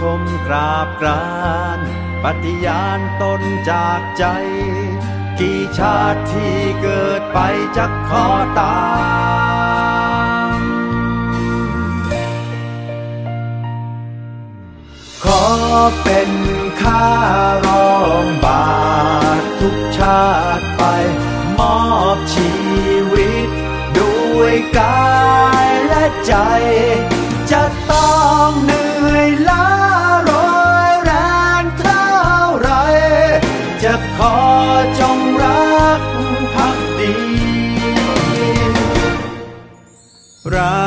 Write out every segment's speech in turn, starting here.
คมกราบกรานปฏิญาณตนจากใจ กี่ชาติที่เกิดไปจะขอตามขอเป็นข้ารองบาททุกชาติไป มอบชีวิตด้วยกา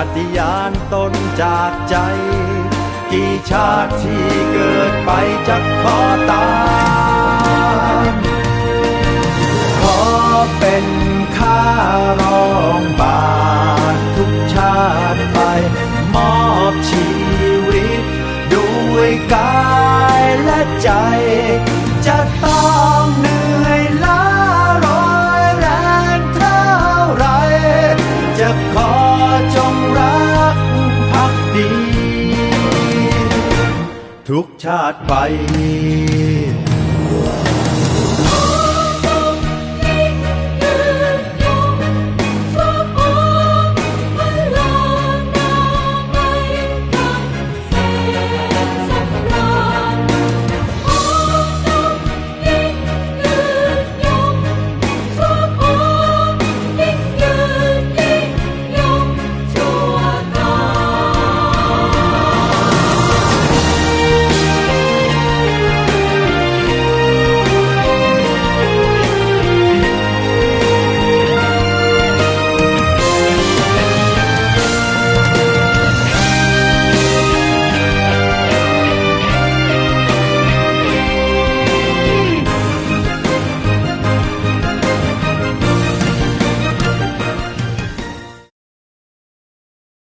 ปฏิญาณตนจากใจ กี่ชาติที่เกิดไปจะขอตามขอเป็นข้ารองบาททุกชาติไป มอบชีวิต ด้วยกายและใจ จะต้องนื่ ทุกชาติไป